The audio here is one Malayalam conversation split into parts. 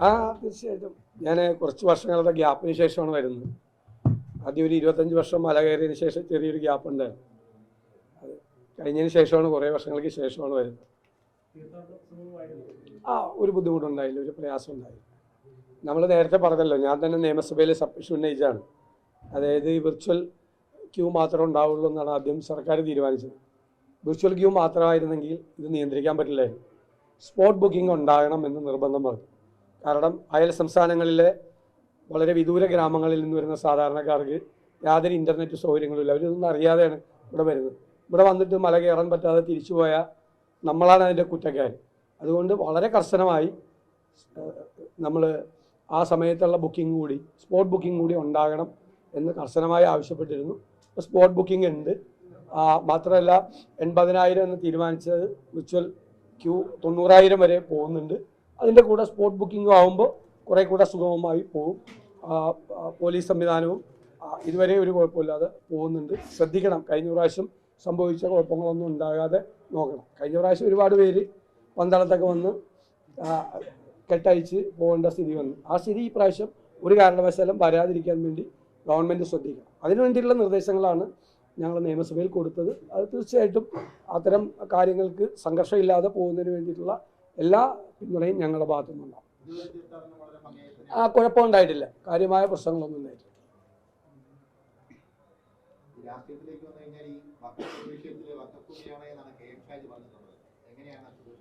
ആ തീർച്ചയായിട്ടും. ഞാൻ കുറച്ച് വർഷങ്ങളുടെ ഗ്യാപ്പിന് ശേഷമാണ് വരുന്നത്. ആദ്യം ഒരു ഇരുപത്തഞ്ച് വർഷം മല കയറിയതിന് ശേഷം ചെറിയൊരു ഗ്യാപ്പ് ഉണ്ടായിരുന്നു. അത് കഴിഞ്ഞതിന് ശേഷമാണ് കുറേ വർഷങ്ങൾക്ക് ശേഷമാണ് വരുന്നത്. ആ ഒരു ബുദ്ധിമുട്ടുണ്ടായില്ല ഒരു പ്രയാസം ഉണ്ടായില്ല. നമ്മൾ നേരത്തെ പറഞ്ഞല്ലോ ഞാൻ തന്നെ നിയമസഭയിലെ സബ്മിഷൻ ഉന്നയിച്ചാണ് അതായത് ഈ വിർച്വൽ ക്യൂ മാത്രമേ ഉണ്ടാവുള്ളൂ എന്നാണ് ആദ്യം സർക്കാർ തീരുമാനിച്ചത്. വിർച്വൽ ക്യൂ മാത്രമായിരുന്നെങ്കിൽ ഇത് നിയന്ത്രിക്കാൻ പറ്റില്ലായിരുന്നു. സ്പോട്ട് ബുക്കിംഗ് ഉണ്ടാകണം എന്ന് നിർബന്ധം പറഞ്ഞു. കാരണം അയൽ സംസ്ഥാനങ്ങളിലെ വളരെ വിദൂര ഗ്രാമങ്ങളിൽ നിന്ന് വരുന്ന സാധാരണക്കാർക്ക് യാതൊരു ഇന്റർനെറ്റ് സൗകര്യങ്ങളുമില്ല അവരിതൊന്നും അറിയാതെയാണ് ഇവിടെ വരുന്നത്. ഇവിടെ വന്നിട്ട് മല കയറാൻ പറ്റാതെ തിരിച്ചു പോയാൽ നമ്മളാണ് അതിന്റെ കുറ്റക്കാർ അതുകൊണ്ട് വളരെ കർശനമായി നമ്മൾ ആ സമയത്തുള്ള ബുക്കിംഗ് കൂടി സ്പോട്ട് ബുക്കിംഗ് കൂടി ഉണ്ടാകണം എന്ന് കർശനമായി ആവശ്യപ്പെട്ടിരുന്നു. ഇപ്പോൾ സ്പോട്ട് ബുക്കിംഗ് ഉണ്ട്. മാത്രമല്ല എൺപതിനായിരം എന്ന് തീരുമാനിച്ചത് വിർച്വൽ ക്യൂ തൊണ്ണൂറായിരം വരെ പോകുന്നുണ്ട്. അതിന്റെ കൂടെ സ്പോട്ട് ബുക്കിംഗും ആകുമ്പോൾ കുറേ കൂടെ സുഗമമായി പോകും പോലീസ് സംവിധാനവും ഇതുവരെ ഒരു കുഴപ്പമില്ലാതെ പോകുന്നുണ്ട്. ശ്രദ്ധിക്കണം. കഴിഞ്ഞ പ്രാവശ്യം സംഭവിച്ച കുഴപ്പങ്ങളൊന്നും ഉണ്ടാകാതെ നോക്കണം. കഴിഞ്ഞ പ്രാവശ്യം ഒരുപാട് പേര് പന്തളത്തൊക്കെ വന്ന് കെട്ടഴിച്ച് പോകേണ്ട സ്ഥിതി വന്നു. ആ സ്ഥിതി ഈ പ്രാവശ്യം ഒരു കാരണവശാലും വരാതിരിക്കാൻ വേണ്ടി ഗവൺമെന്റ് ശ്രദ്ധിക്കണം. അതിനു വേണ്ടിയുള്ള നിർദ്ദേശങ്ങളാണ് ഞങ്ങൾ നിയമസഭയിൽ കൊടുത്തത്. അത് തീർച്ചയായിട്ടും അത്തരം കാര്യങ്ങൾക്ക് സംഘർഷമില്ലാതെ പോകുന്നതിന് വേണ്ടിയിട്ടുള്ള എല്ലാ പിന്തുണയും ഞങ്ങളുടെ ഭാഗത്തു നിന്നുണ്ടാവും ആ കുഴപ്പമുണ്ടായിട്ടില്ല. കാര്യമായ പ്രശ്നങ്ങളൊന്നും ഉണ്ടായിട്ടില്ല.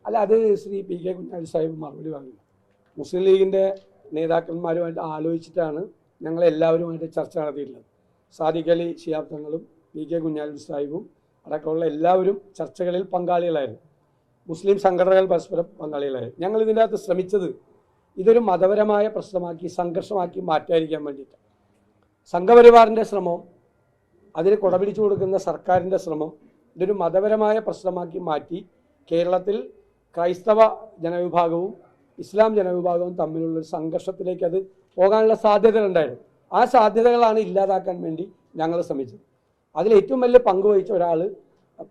അല്ല അത് ശ്രീ പി കെ കുഞ്ഞാലി സാഹിബ് മറുപടി പറഞ്ഞു മുസ്ലിം ലീഗിന്റെ നേതാക്കന്മാരുമായിട്ട് ആലോചിച്ചിട്ടാണ് ഞങ്ങൾ എല്ലാവരുമായിട്ട് ചർച്ച നടത്തിയിട്ടുള്ളത്. സാദിഖ് അലി ശിയാബ്ദങ്ങളും പി കെ കുഞ്ഞാലി സാഹിബും അടക്കമുള്ള എല്ലാവരും ചർച്ചകളിൽ പങ്കാളികളായിരുന്നു. മുസ്ലിം സംഘടനകൾ പരസ്പരം പങ്കാളികളായി. ഞങ്ങൾ ഇതിന്റെ അകത്ത് ശ്രമിച്ചത് ഇതൊരു മതപരമായ പ്രശ്നമാക്കി സംഘർഷമാക്കി മാറ്റാതിരിക്കാൻ വേണ്ടിയിട്ട്. സംഘപരിവാറിന്റെ ശ്രമം അതിന് കുടപിടിച്ചു കൊടുക്കുന്ന സർക്കാരിന്റെ ശ്രമം ഇതൊരു മതപരമായ പ്രശ്നമാക്കി മാറ്റി കേരളത്തിൽ ക്രൈസ്തവ ജനവിഭാഗവും ഇസ്ലാം ജനവിഭാഗവും തമ്മിലുള്ള സംഘർഷത്തിലേക്ക് അത് പോകാനുള്ള സാധ്യതകളുണ്ടായിരുന്നു ആ സാധ്യതകളാണ് ഇല്ലാതാക്കാൻ വേണ്ടി ഞങ്ങൾ ശ്രമിച്ചത്. അതിൽ ഏറ്റവും വലിയ പങ്കുവഹിച്ച ഒരാൾ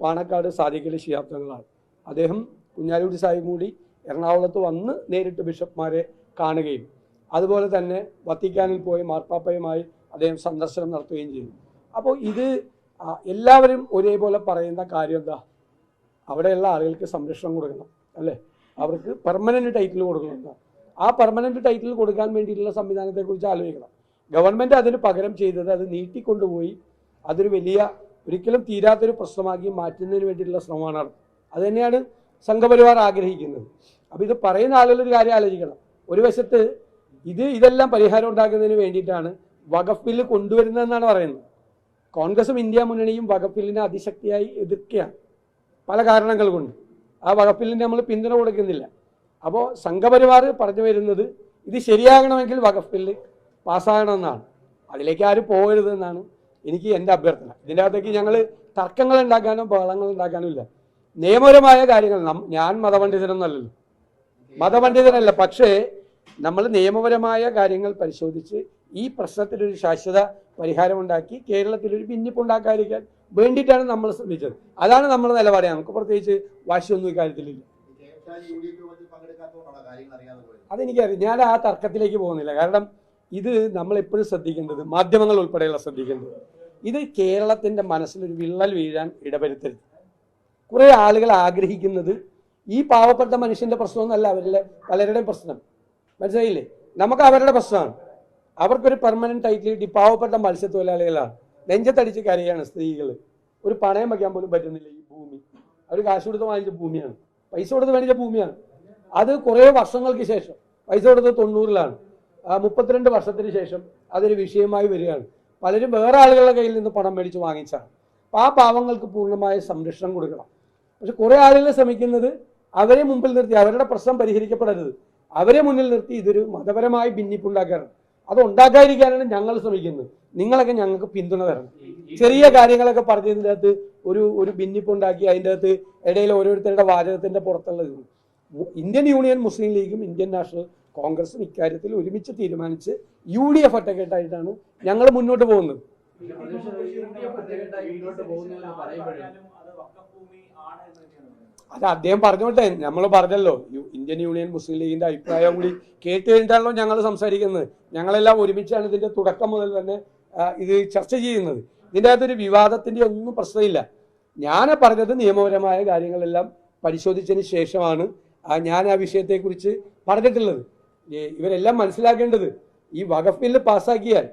പാണക്കാട് സാദിഖലി ശിഹാബ് തങ്ങളാണ്. അദ്ദേഹം കുഞ്ഞാലൂരി സാഹിബ് കൂടി എറണാകുളത്ത് വന്ന് നേരിട്ട് ബിഷപ്പ്മാരെ കാണുകയും അതുപോലെ തന്നെ വത്തിക്കാനിൽ പോയി മാർപ്പാപ്പയുമായി അദ്ദേഹം സന്ദർശനം നടത്തുകയും ചെയ്തു. അപ്പോൾ ഇത് എല്ലാവരും ഒരേപോലെ പറയുന്ന കാര്യം എന്താ? അവിടെയുള്ള ആളുകൾക്ക് സംരക്ഷണം കൊടുക്കണം അല്ലേ? അവർക്ക് പെർമനന്റ് ടൈറ്റിൽ കൊടുക്കണം ആ പെർമനന്റ് ടൈറ്റിൽ കൊടുക്കാൻ വേണ്ടിയിട്ടുള്ള സംവിധാനത്തെക്കുറിച്ച് ആലോചിക്കണം. ഗവൺമെന്റ് അതിന് പകരം ചെയ്തത് അത് നീട്ടിക്കൊണ്ടുപോയി അതൊരു വലിയ ഒരിക്കലും തീരാത്തൊരു പ്രശ്നമാക്കി മാറ്റുന്നതിന് വേണ്ടിയിട്ടുള്ള ശ്രമമാണ്. നടത്തുന്നത് അത് തന്നെയാണ് സംഘപരിവാർ ആഗ്രഹിക്കുന്നത്. അപ്പോൾ ഇത് പറയുന്ന ആളുകളൊരു കാര്യം ആലോചിക്കണം. ഒരു വശത്ത് ഇത് ഇതെല്ലാം പരിഹാരം ഉണ്ടാക്കുന്നതിന് വേണ്ടിയിട്ടാണ് വഖഫ് ബില്ല് കൊണ്ടുവരുന്നതെന്നാണ് പറയുന്നത്. കോൺഗ്രസും ഇന്ത്യ മുന്നണിയും വഖഫ് ബില്ലിനെ അതിശക്തിയായി എതിർക്കുകയാണ്. പല കാരണങ്ങൾ കൊണ്ട്. ആ വഖഫ് ബില്ലിന് നമ്മൾ പിന്തുണ കൊടുക്കുന്നില്ല. അപ്പോൾ സംഘപരിവാർ പറഞ്ഞു വരുന്നത് ഇത് ശരിയാകണമെങ്കിൽ വഖഫ് ബില്ല് പാസ്സാകണമെന്നാണ്. അതിലേക്ക് ആരും പോകരുതെന്നാണ് എനിക്ക് എന്റെ അഭ്യർത്ഥന. ഇതിന്റെ അകത്തേക്ക് ഞങ്ങൾ തർക്കങ്ങൾ ഉണ്ടാക്കാനോ ബഹളങ്ങൾ ഉണ്ടാക്കാനോ ഇല്ല. നിയമപരമായ കാര്യങ്ങൾ ഞാൻ മതപണ്ഡിതനൊന്നല്ലല്ലോ. മതപണ്ഡിതനല്ല പക്ഷേ നമ്മൾ നിയമപരമായ കാര്യങ്ങൾ പരിശോധിച്ച് ഈ പ്രശ്നത്തിനൊരു ശാശ്വത പരിഹാരമുണ്ടാക്കി കേരളത്തിലൊരു ഭിന്നിപ്പുണ്ടാക്കാതിരിക്കാൻ വേണ്ടിയിട്ടാണ് നമ്മൾ ശ്രമിച്ചത്. അതാണ് നമ്മുടെ നിലപാട്. നമുക്ക് പ്രത്യേകിച്ച് വാശിയൊന്നും ഇക്കാര്യത്തിലില്ല അതെനിക്കറിയാം. ഞാൻ ആ തർക്കത്തിലേക്ക് പോകുന്നില്ല. കാരണം ഇത് നമ്മൾ എപ്പോഴും ശ്രദ്ധിക്കേണ്ടത് മാധ്യമങ്ങൾ ഉൾപ്പെടെയുള്ള ശ്രദ്ധിക്കേണ്ടത്. ഇത് കേരളത്തിന്റെ മനസ്സിലൊരു വിള്ളൽ വീഴാൻ ഇടവരുത്തരുത്. കുറേ ആളുകൾ ആഗ്രഹിക്കുന്നത് ഈ പാവപ്പെട്ട മനുഷ്യന്റെ പ്രശ്നമൊന്നുമല്ല അവരുടെ പലരുടെയും പ്രശ്നം. മനസ്സിലായില്ലേ? നമുക്ക് അവരുടെ പ്രശ്നമാണ്. അവർക്കൊരു പെർമനന്റ് ടൈറ്റിൽ കിട്ടി പാവപ്പെട്ട മത്സ്യത്തൊഴിലാളികളാണ്. നെഞ്ചത്തടിച്ച് കരയാണ് സ്ത്രീകൾ ഒരു പണയം വയ്ക്കാൻ പോലും പറ്റുന്നില്ല ഈ ഭൂമി. അവർ കാശ് കൊടുത്ത് വാങ്ങിച്ച ഭൂമിയാണ്. പൈസ കൊടുത്ത് മേടിച്ച ഭൂമിയാണ്. അത് കുറേ വർഷങ്ങൾക്ക് ശേഷം പൈസ കൊടുത്ത് തൊണ്ണൂറിലാണ്. മുപ്പത്തിരണ്ട് വർഷത്തിന് ശേഷം അതൊരു വിഷയമായി വരികയാണ്. പലരും വേറെ ആളുകളുടെ കയ്യിൽ നിന്ന് പണം മേടിച്ച് വാങ്ങിച്ചാണ്. അപ്പോൾ ആ പാവങ്ങൾക്ക് പൂർണമായ സംരക്ഷണം കൊടുക്കണം. പക്ഷെ കുറേ ആളുകൾ ശ്രമിക്കുന്നത് അവരെ മുമ്പിൽ നിർത്തി അവരുടെ പ്രശ്നം പരിഹരിക്കപ്പെടരുത്. അവരെ മുന്നിൽ നിർത്തി ഇതൊരു മതപരമായ ഭിന്നിപ്പുണ്ടാക്കാനാണ് അത് ഉണ്ടാക്കാതിരിക്കാനാണ് ഞങ്ങൾ ശ്രമിക്കുന്നത്. നിങ്ങളൊക്കെ ഞങ്ങൾക്ക് പിന്തുണ തരണം. ചെറിയ കാര്യങ്ങളൊക്കെ പറഞ്ഞതിന്റെ അകത്ത് ഒരു ഒരു ഭിന്നിപ്പുണ്ടാക്കി അതിന്റെ അകത്ത് ഇടയിൽ ഓരോരുത്തരുടെ വാചകത്തിന്റെ പുറത്തുള്ളത് ഇന്ത്യൻ യൂണിയൻ മുസ്ലിം ലീഗും ഇന്ത്യൻ നാഷണൽ കോൺഗ്രസും ഇക്കാര്യത്തിൽ ഒരുമിച്ച് തീരുമാനിച്ച് യു ഡി എഫ് ഒറ്റക്കെട്ടായിട്ടാണ് ഞങ്ങൾ മുന്നോട്ട് പോകുന്നത് അത് അദ്ദേഹം പറഞ്ഞോട്ടെ നമ്മൾ പറഞ്ഞല്ലോ ഇന്ത്യൻ യൂണിയൻ മുസ്ലിം ലീഗിന്റെ അഭിപ്രായം കൂടി കേട്ട് കഴിഞ്ഞിട്ടാണല്ലോ ഞങ്ങൾ സംസാരിക്കുന്നത്. ഞങ്ങളെല്ലാം ഒരുമിച്ചാണ് ഇതിന്റെ തുടക്കം മുതൽ തന്നെ ഇത് ചർച്ച ചെയ്യുന്നത്. ഇതിന്റെ അകത്തൊരു വിവാദത്തിന്റെ ഒന്നും പ്രശ്നമില്ല. ഞാൻ പറഞ്ഞത് നിയമപരമായ കാര്യങ്ങളെല്ലാം പരിശോധിച്ചതിന് ശേഷമാണ് ഞാൻ ആ വിഷയത്തെക്കുറിച്ച് പറഞ്ഞിട്ടുള്ളത്. ഇവരെല്ലാം മനസ്സിലാക്കേണ്ടത് ഈ വഖഫ് ബില്ല് പാസ്സാക്കിയാൽ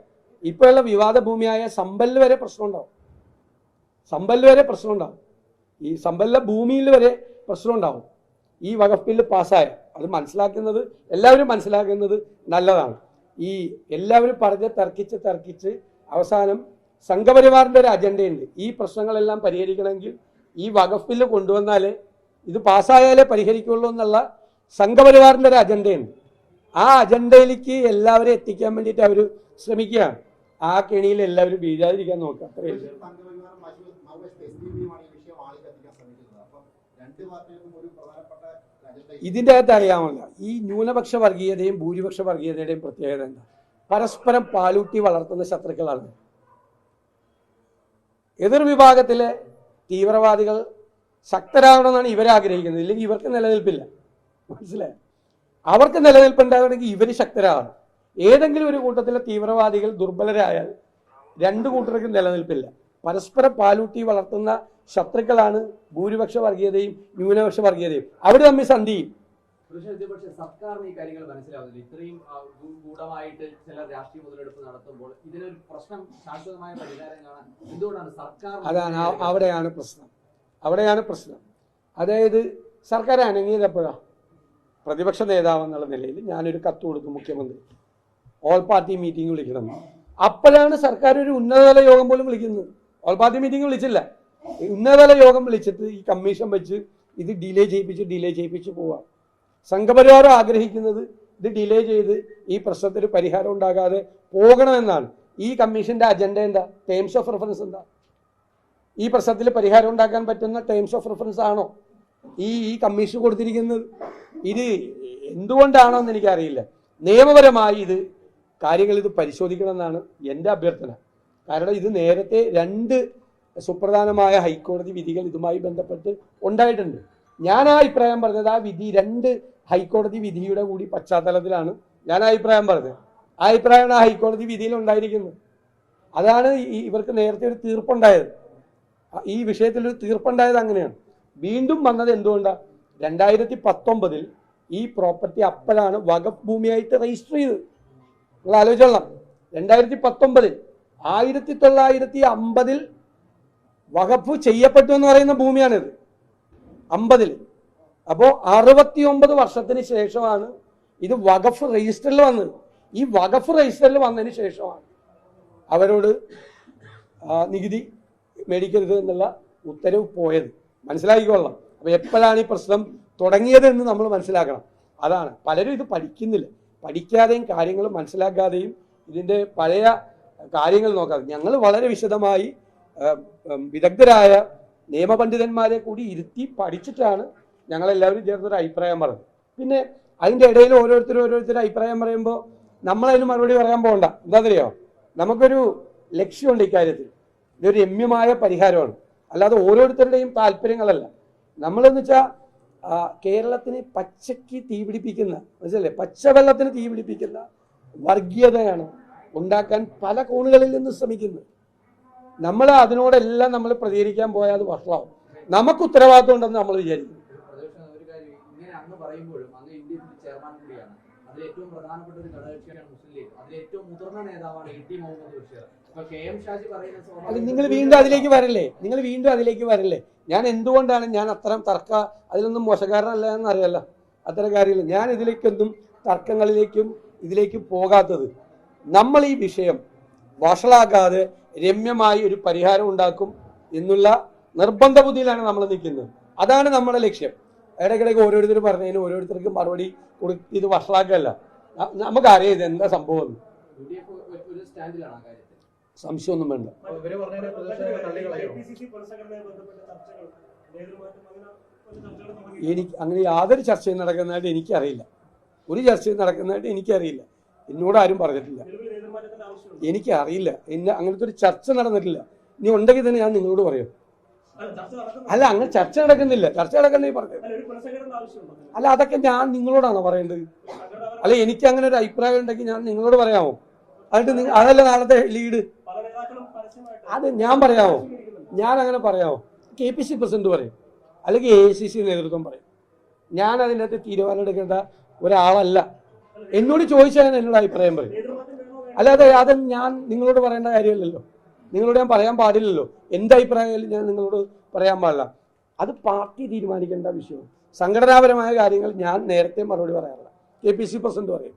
ഇപ്പോഴുള്ള വിവാദ ഭൂമിയായ സമ്പൽ വരെ പ്രശ്നമുണ്ടാവും. സമ്പൽ വരെ പ്രശ്നമുണ്ടാവും. ഈ സമ്പല്ല ഭൂമിയിൽ വരെ പ്രശ്നമുണ്ടാവും ഈ വകുപ്പിൽ ബില്ല് പാസ്സായ അത് മനസ്സിലാക്കുന്നത് എല്ലാവരും മനസ്സിലാക്കുന്നത് നല്ലതാണ്. ഈ എല്ലാവരും പറഞ്ഞ് തർക്കിച്ച് തർക്കിച്ച് അവസാനം സംഘപരിവാറിന്റെ ഒരു അജണ്ടയുണ്ട്. ഈ പ്രശ്നങ്ങളെല്ലാം പരിഹരിക്കണമെങ്കിൽ ഈ വകുപ്പിൽ കൊണ്ടുവന്നാലേ ഇത് പാസ്സായാലേ പരിഹരിക്കുള്ളൂ എന്നുള്ള സംഘപരിവാറിന്റെ ഒരു അജണ്ടയുണ്ട്. ആ അജണ്ടയിലേക്ക് എല്ലാവരും എത്തിക്കാൻ വേണ്ടിയിട്ട് അവർ ശ്രമിക്കുകയാണ്. ആ കെണിയിൽ എല്ലാവരും വീഴാതിരിക്കാൻ നോക്കുക. അത്രയേ ഇതിന്റെ അകത്ത് അറിയാമല്ല. ഈ ന്യൂനപക്ഷ വർഗീയതയും ഭൂരിപക്ഷ വർഗീയതയുടെയും പ്രത്യേകത എന്താ? പരസ്പരം പാലൂട്ടി വളർത്തുന്ന ശത്രുക്കളാണ്. എതിർ വിഭാഗത്തിലെ തീവ്രവാദികൾ ശക്തരാകണമെന്നാണ് ഇവർ ആഗ്രഹിക്കുന്നത്. ഇല്ലെങ്കിൽ ഇവർക്ക് നിലനിൽപ്പില്ല. മനസ്സിലായോ? അവർക്ക് നിലനിൽപ്പുണ്ടാകണമെങ്കിൽ ഇവർ ശക്തരാകണം. ഏതെങ്കിലും ഒരു കൂട്ടത്തിലെ തീവ്രവാദികൾ ദുർബലരായാൽ രണ്ടു കൂട്ടർക്കും നിലനിൽപ്പില്ല. പരസ്പരം പാലൂട്ടി വളർത്തുന്ന ശത്രുക്കളാണ് ഭൂരിപക്ഷ വർഗീയതയും ന്യൂനപക്ഷ വർഗീയതയും അവർ തമ്മിൽ സന്ധി. ചെയ്യും പക്ഷേ സർക്കാരിന് ഈ കാര്യങ്ങൾ മനസ്സിലാവുന്നില്ല. ഇത്രയും ഗൂഢമായിട്ട് ചില രാഷ്ട്രീയ മുതലെടുപ്പ് നടത്തുമ്പോൾ ഇതിനൊരു പ്രശ്നം ശാശ്വതമായ പരിഹാരം കാണാൻ എന്തുകൊണ്ടാണ് സർക്കാർ അതാണ് അവിടെയാണ് പ്രശ്നം. അവിടെയാണ് പ്രശ്നം. അതായത് സർക്കാർ അനങ്ങിയത് എപ്പോഴാണ് പ്രതിപക്ഷ നേതാവ് എന്നുള്ള നിലയിൽ ഞാനൊരു കത്ത് കൊടുക്കും മുഖ്യമന്ത്രി. ഓൾ പാർട്ടി മീറ്റിംഗ് വിളിക്കണം. അപ്പോഴാണ് സർക്കാർ ഒരു ഉന്നതതല യോഗം പോലും വിളിക്കുന്നത്. ഓൾ പാർട്ടി മീറ്റിംഗ് വിളിച്ചില്ല. ഉന്നതതല യോഗം വിളിച്ചിട്ട് ഈ കമ്മീഷൻ വെച്ച് ഇത് ഡിലേ ചെയ്യിപ്പിച്ച് ഡിലേ ചെയ്യിപ്പിച്ച് പോവാം. സംഘപരിവാർ ആഗ്രഹിക്കുന്നത് ഇത് ഡിലേ ചെയ്ത് ഈ പ്രശ്നത്തിന് പരിഹാരം ഉണ്ടാകാതെ പോകണമെന്നാണ്. ഈ കമ്മീഷന്റെ അജണ്ട എന്താ? ടേംസ് ഓഫ് റെഫറൻസ് എന്താ? ഈ പ്രശ്നത്തിൽ പരിഹാരം ഉണ്ടാക്കാൻ പറ്റുന്ന ടേംസ് ഓഫ് റെഫറൻസ് ആണോ? ഈ ഈ കമ്മീഷൻ കൊടുത്തിരിക്കുന്നത്. ഇത് എന്തുകൊണ്ടാണോ എന്ന് എനിക്കറിയില്ല. നിയമപരമായി ഇത് കാര്യങ്ങൾ ഇത് പരിശോധിക്കണമെന്നാണ് എന്റെ അഭ്യർത്ഥന. കാരണം ഇത് നേരത്തെ രണ്ട് സുപ്രധാനമായ ഹൈക്കോടതി വിധികൾ ഇതുമായി ബന്ധപ്പെട്ട് ഉണ്ടായിട്ടുണ്ട്. ഞാൻ ആ അഭിപ്രായം പറഞ്ഞത് ആ വിധി രണ്ട് ഹൈക്കോടതി വിധിയുടെ കൂടി പശ്ചാത്തലത്തിലാണ് ഞാൻ ആ അഭിപ്രായം പറഞ്ഞത്. ആ അഭിപ്രായമാണ് ആ ഹൈക്കോടതി വിധിയിൽ ഉണ്ടായിരിക്കുന്നത്. അതാണ് ഇവർക്ക് നേരത്തെ ഒരു തീർപ്പുണ്ടായത്. ഈ വിഷയത്തിൽ ഒരു തീർപ്പുണ്ടായത് അങ്ങനെയാണ്. വീണ്ടും വന്നത് എന്തുകൊണ്ടാണ് രണ്ടായിരത്തി പത്തൊമ്പതിൽ ഈ പ്രോപ്പർട്ടി അപ്പോഴാണ് വകഭൂമിയായിട്ട് ഭൂമിയായിട്ട് രജിസ്റ്റർ ചെയ്തത്. നിങ്ങൾ ആലോചിച്ചോളാം രണ്ടായിരത്തി പത്തൊമ്പതിൽ ആയിരത്തി തൊള്ളായിരത്തി അമ്പതിൽ വകഫ് ചെയ്യപ്പെട്ടു എന്ന് പറയുന്ന ഭൂമിയാണിത്. അമ്പതിൽ. അപ്പോൾ അറുപത്തി ഒമ്പത് വർഷത്തിന് ശേഷമാണ് ഇത് വകഫ് രജിസ്റ്ററിൽ വന്നത് ഈ വകഫ് രജിസ്റ്ററിൽ വന്നതിന് ശേഷമാണ് അവരോട് നികുതി മേടിക്കരുത് എന്നുള്ള ഉത്തരവ് പോയത്. മനസ്സിലാക്കിക്കൊള്ളാം അപ്പോൾ എപ്പോഴാണ് ഈ പ്രശ്നം തുടങ്ങിയത് എന്ന് നമ്മൾ മനസ്സിലാക്കണം. അതാണ്. പലരും ഇത് പഠിക്കുന്നില്ല. പഠിക്കാതെയും കാര്യങ്ങൾ മനസ്സിലാക്കാതെയും ഇതിന്റെ പഴയ കാര്യങ്ങൾ നോക്കാതെ ഞങ്ങൾ വളരെ വിശദമായി വിദഗ്ധരായ നിയമപണ്ഡിതന്മാരെ കൂടി ഇരുത്തി പഠിച്ചിട്ടാണ് ഞങ്ങളെല്ലാവരും ചേർന്നൊരു അഭിപ്രായം പറഞ്ഞത്. പിന്നെ അതിന്റെ ഇടയിൽ ഓരോരുത്തരും ഓരോരുത്തരും അഭിപ്രായം പറയുമ്പോൾ നമ്മളതിന് മറുപടി പറയാൻ പോകണ്ട. എന്താണെന്നറിയോ? നമുക്കൊരു ലക്ഷ്യമുണ്ട് ഇക്കാര്യത്തിൽ. ഇതൊരു രമ്യമായ പരിഹാരമാണ്. അല്ലാതെ ഓരോരുത്തരുടെയും താല്പര്യങ്ങളല്ല. നമ്മളെന്ന് വെച്ചാൽ കേരളത്തിന് പച്ചയ്ക്ക് തീപിടിപ്പിക്കുന്ന മനസ്സിലല്ലേ? പച്ചവെള്ളത്തിന് തീപിടിപ്പിക്കുന്ന വർഗീയതയാണ് ഉണ്ടാക്കാൻ പല കോണുകളിൽ നിന്ന് ശ്രമിക്കുന്നു. നമ്മൾ അതിനോടെല്ലാം നമ്മൾ പ്രതികരിക്കാൻ പോയാൽ അത് വഷളാവും. നമുക്ക് ഉത്തരവാദിത്വം ഉണ്ടെന്ന് നമ്മൾ വിചാരിക്കും. ഏറ്റവും പ്രധാനപ്പെട്ട ഒരു ഘടകകക്ഷിയാണ് മുസ്ലിം ലീഗ്. അതിൽ ഏറ്റവും മുതിർന്ന നേതാവാണ് E T Muhammad Basheer. M Shaji പറയുന്ന അത് നിങ്ങൾ വീണ്ടും അതിലേക്ക് വരല്ലേ? നിങ്ങൾ വീണ്ടും അതിലേക്ക് വരല്ലേ? ഞാൻ എന്തുകൊണ്ടാണ് ഞാൻ അത്തരം തർക്ക അതിലൊന്നും മോശക്കാരനല്ല എന്നറിയല്ല അത്തരം കാര്യമില്ല ഞാൻ ഇതിലേക്കൊന്നും തർക്കങ്ങളിലേക്കും ഇതിലേക്കും പോകാത്തത് നമ്മൾ ഈ വിഷയം വഷളാക്കാതെ രമ്യമായി ഒരു പരിഹാരം ഉണ്ടാക്കും എന്നുള്ള നിർബന്ധ ബുദ്ധിയിലാണ് നമ്മൾ നിൽക്കുന്നത്. അതാണ് നമ്മുടെ ലക്ഷ്യം. ഇടയ്ക്കിടയ്ക്ക് ഓരോരുത്തർ പറഞ്ഞതിന് ഓരോരുത്തർക്കും മറുപടി കൊടുത്ത് ഇത് വഷളാക്കല്ല നമുക്ക് നമുക്കറിയാം ഇത് എന്താ സംഭവം. സംശയമൊന്നും വേണ്ട. എനിക്ക് അങ്ങനെ യാതൊരു ചർച്ചയും നടക്കുന്നതായിട്ട് എനിക്കറിയില്ല. ഒരു ചർച്ചയും നടക്കുന്നതായിട്ട് എനിക്കറിയില്ല. എന്നോട് ആരും പറഞ്ഞിട്ടില്ല. എനിക്ക് അറിയില്ല. എന്നെ അങ്ങനത്തെ ഒരു ചർച്ച നടന്നിട്ടില്ല. നീ ഉണ്ടെങ്കിൽ തന്നെ ഞാൻ നിങ്ങളോട് പറയും. അല്ല അങ്ങനെ ചർച്ച നടക്കുന്നില്ല. ചർച്ച നടക്കുന്നേ പറഞ്ഞു അല്ല അതൊക്കെ ഞാൻ നിങ്ങളോടാണോ പറയേണ്ടത്? അല്ല എനിക്ക് അങ്ങനെ ഒരു അഭിപ്രായം ഉണ്ടെങ്കിൽ ഞാൻ നിങ്ങളോട് പറയാമോ? എന്നിട്ട് അതല്ല നാളത്തെ ലീഡ്. അത് ഞാൻ പറയാമോ? ഞാൻ അങ്ങനെ പറയാമോ? കെ പി സി പ്രസിഡന്റ് പറയും. അല്ലെങ്കിൽ എ സി സി നേതൃത്വം പറയും. ഞാൻ അതിനകത്ത് തീരുമാനം എടുക്കേണ്ട ഒരാളല്ല. എന്നോട് ചോദിച്ചാൽ എന്നോട് അഭിപ്രായം പറയും. അല്ലാതെ അത് ഞാൻ നിങ്ങളോട് പറയേണ്ട കാര്യമല്ലല്ലോ. നിങ്ങളോട് ഞാൻ പറയാൻ പാടില്ലല്ലോ. എന്ത് അഭിപ്രായമായാലും ഞാൻ നിങ്ങളോട് പറയാൻ പാടില്ല. അത് പാർട്ടി തീരുമാനിക്കേണ്ട വിഷയമാണ് സംഘടനാപരമായ കാര്യങ്ങൾ ഞാൻ നേരത്തെ മറുപടി പറയാറില്ല. കെ പി സി പ്രസിഡന്റ് പറയും.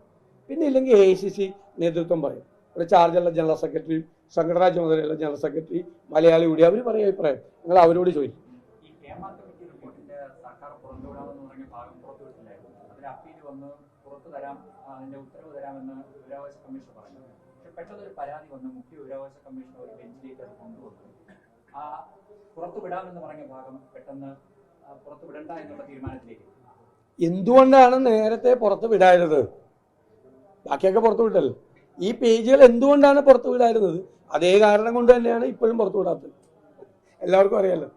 പിന്നെ ഇല്ലെങ്കിൽ എ സി സി നേതൃത്വം പറയും. ഇവിടെ ചാർജുള്ള ജനറൽ സെക്രട്ടറി സംഘടനാ ചുമതലയുള്ള ജനറൽ സെക്രട്ടറി മലയാളി കൂടി അവർ പറയും അഭിപ്രായം. നിങ്ങൾ അവരോട് ചോദിക്കും. സർക്കാർ പറഞ്ഞ ഭാഗം അപ്പീൽ വന്ന് അതിന്റെ ഉത്തരവ് തരാമെന്ന് വിവരാവകാശ കമ്മീഷൻ പറഞ്ഞു. പക്ഷെ പെട്ടെന്ന് ഒരു പരാതി വന്ന് മുഖ്യ വിവരാവകാശ കമ്മീഷൻ ഒരു ബെഞ്ചിലേക്ക് അത് കൊണ്ടുവന്നു. ആ പുറത്തു വിടാമെന്ന് പറഞ്ഞ ഭാഗം പെട്ടെന്ന് പുറത്തു വിടണ്ട എന്നുള്ള തീരുമാനത്തിലേക്ക്. എന്തുകൊണ്ടാണ് നേരത്തെ പുറത്ത് വിടായിരുന്നത്? ബാക്കിയൊക്കെ പുറത്തു വിട്ടല്ലോ ഈ പേജുകൾ എന്തുകൊണ്ടാണ് പുറത്തു വിടായിരുന്നത്? അതേ കാരണം കൊണ്ട് തന്നെയാണ് ഇപ്പോഴും പുറത്തു വിടാത്തത്. എല്ലാവർക്കും അറിയാലോ?